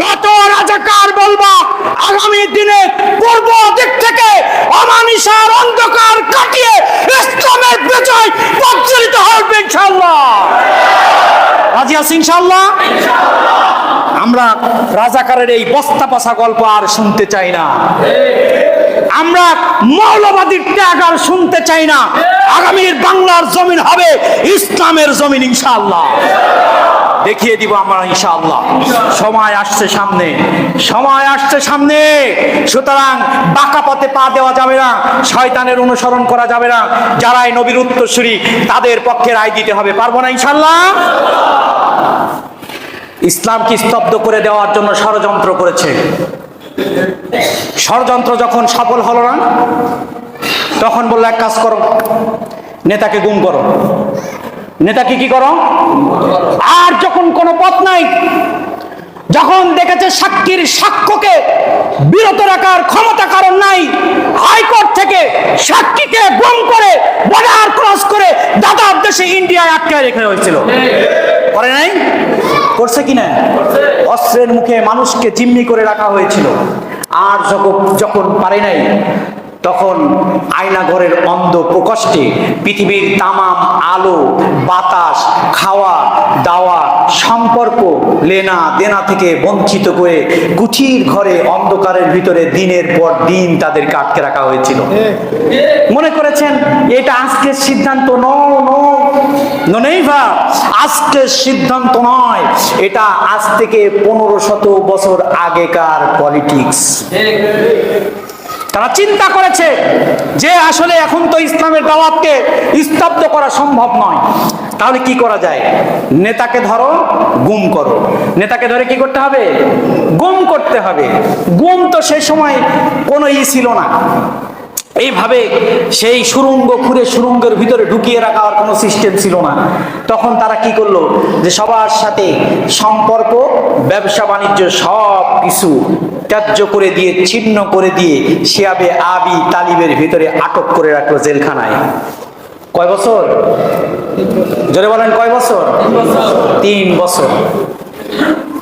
যত রাজাকার বলবা, আগামী দিনে পূর্ব দিক থেকে অমানিসার অন্ধকার কাটিয়ে ইসলামের বিজয় প্রজ্বলিত হবে ইনশাল্লাহ রাজি আছি ইনশাল্লাহ আমরা রাজাকারের এই বস্তা পচা গল্প আর শুনতে চাই না। আমরা মৌলবাদীর ত্যাগ আর শুনতে চাই না। আগামীর বাংলার জমিন হবে ইসলামের জমিন ইনশাআল্লাহ। দেখিয়ে দিব আমরা ইনশাআল্লাহ। সময় আসছে সামনে। সময় আসছে সামনে। সুতরাং বাঁকা পথে পা দেওয়া যাবে না, শয়তানের অনুসরণ করা যাবে না। যারাই নবীর উত্তরসূরি, তাদের পক্ষে রায় দিতে হবে। পারব না ইনশাআল্লাহ? ইসলামকে স্তব্ধ করে দেওয়ার জন্য ষড়যন্ত্র করেছে। ষড়যন্ত্র যখন সফল হলো না, তখন বলল, এক কাজ করো, নেতাকে গুম করো। নেতাকে কি করো? আর যখন কোনো পথ নাই, যখন দেখেছে সাক্ষীর সাক্ষ্যকে বিরত রাখার ক্ষমতা কারণ নাই, হাইকোর্ট থেকে সাক্ষীকে গুম করে বর্ডার ক্রস করে দাদার দেশে ইন্ডিয়ায় আটকে রেখে হয়েছিল। করে নাই? করছে কিনা অস্ত্রের মুখে মানুষকে জিম্মি করে রাখা হয়েছিল। আর যখন যখন পারে নাই তখন আয়নাঘরের অন্ধ প্রকষ্টে পৃথিবীর তামাম আলো, বাতাস, খাওয়া, দাওয়া, সম্পর্ক লেনা দেনা থেকে বঞ্চিত করে কুঠির ঘরে অন্ধকারের ভিতরে দিনের পর দিন তাদের কাটকে রাখা হয়েছিল। মনে করেছেন, এটা আজকের সিদ্ধান্ত? নো নো নেই ভা আজকের সিদ্ধান্ত নয়। এটা আজ থেকে পনেরো শত বছর আগেকার পলিটিক্স। তারা চিন্তা করেছে যে আসলে এখন তো ইসলামের দাওয়াতকে স্তব্ধ করা সম্ভব নয়। তাহলে কি করা যায়? নেতাকে ধরো, গুম করো। নেতাকে ধরে কি করতে হবে? গুম করতে হবে। গুম তো সেই সময় কোনো ই ছিল না। এইভাবে সেই সুরঙ্গ খুঁড়ে সুরঙ্গের ভিতরে ঢুকিয়ে রাখার কোনো সিস্টেম ছিল না। তখন তারা কি করল? যে সবার সাথে সম্পর্ক ব্যবসা বাণিজ্য সব কিছু ত্যায্য করে দিয়ে, ছিন্ন করে দিয়ে শিয়াবে আবি তালিবের ভিতরে আটক করে রাখল জেলখানায়। কয় বছর? জোরে বলেন, কয় বছর? তিন বছর।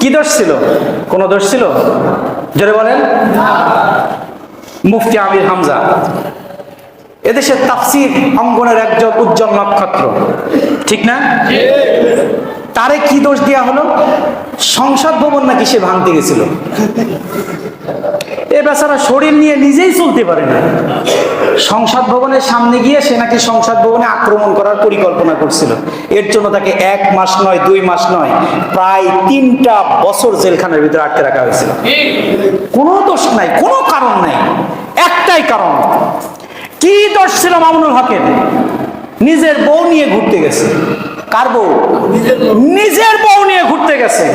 কি দোষ ছিল? কোনো দোষ ছিল? জোরে বলেন। মুফতি আমির হামজা। এদেশের তাফসির অঙ্গনের একজন উজ্জ্বল নক্ষত্র। ঠিক না? তারে কি দোষ দেওয়া হলো? সংসদ ভবন নাকি সে ভাঙতে গেছিল? এ বেচারা শরীর নিয়ে নিজেই চলতে পারে না। সংসদ ভবনের সামনে গিয়ে সে নাকি সংসদ ভবনে আক্রমণ করার পরিকল্পনা করছিল। এর জন্য তাকে এক মাস নয়, দুই মাস নয়, প্রায় তিনটা বছর জেলখানার ভিতরে আটকে রাখা হয়েছিল। কোনো দোষ নাই, কোনো কারণ নাই, একটাই কারণ। কি দোষ ছিল মামুনুল হকের? নিজের বউ নিয়ে ঘুরতে গেছে। কার বউ? নিজের বউ। নিয়ে ঘুরতে গেছে।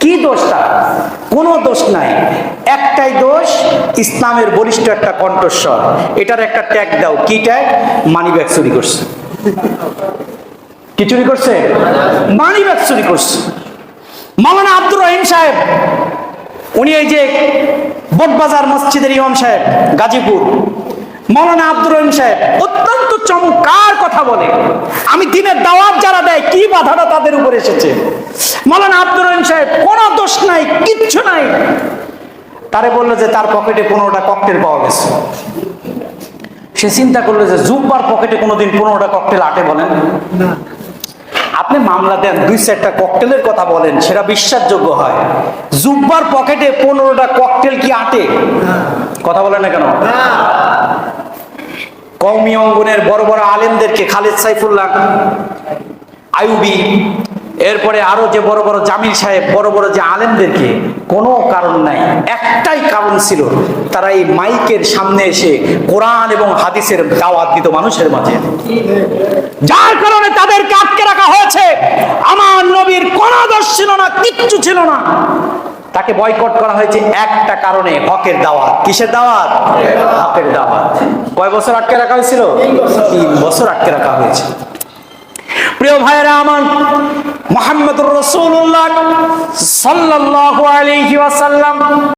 কি দোষ তার? কোনো দোষ নাই। একটাই দোষ ইসলামের বলিষ্ঠ একটা কণ্ঠস্বর। এটার একটা ট্যাগ দাও। কি ট্যাগ মানি ব্যাগ চুরি করছে। কি চুরি করছে? মানি ব্যাগ চুরি করছে। মাওলানা আব্দুর রহিম সাহেব উনি এই যে বোটবাজার মসজিদের ইমাম সাহেব গাজীপুর। মৌলানা আব্দুর রহিম সাহেব অত্যন্ত চমৎকার কথা বলে। আমি দিনের দাওয়াত যারা দেয় কি বাধাটা তাদের উপর এসেছে? মৌলানা আব্দুর রহিম সাহেব কোনো দোষ নাই কিচ্ছু নাই। তারে বলল যে তার পকেটে পনেরোটা ককটেল পাওয়া গেছে। সে চিন্তা করল যে জুব্বার পকেটে কোনোদিন পনেরোটা ককটেল আটে বলেন। আপনি মামলা দেন দুই চারটা ককটেলের কথা বলেন সেটা বিশ্বাসযোগ্য হয়। জুব্বার পকেটে পনেরোটা ককটেল কি আটে? কথা বলেন না কেন? কৌমি অঙ্গনের বড় বড় আলেমদেরকে খালেদ সাইফুল্লাহ আইউবি এরপরে আরও যে বড় বড় জামিল সাহেব, বড় বড় যে আলেমদেরকে, কোনো কারণ নাই। একটাই কারণ ছিল, তারা এই মাইকের সামনে এসে কোরআন এবং হাদিসের দাওয়াত দিত মানুষের মাঝে। যার কারণে তাদেরকে আটকে রাখা হয়েছে। আমার নবীর কোনো দোষ ছিল না, কিচ্ছু ছিল না। তাকে বয়কট করা হয়েছে একটা কারণে, হকের দাওয়াত। কিসের দাওয়াত? হকের দাওয়াত। কয় বছর আটকে রাখা হয়েছিল? তিন বছর আটকে রাখা হয়েছে। প্রিয় ভাইরা আমার, মোহাম্মদুর রসুল্লাহ সাল্লাহ আলাইহি ওয়াসাল্লাম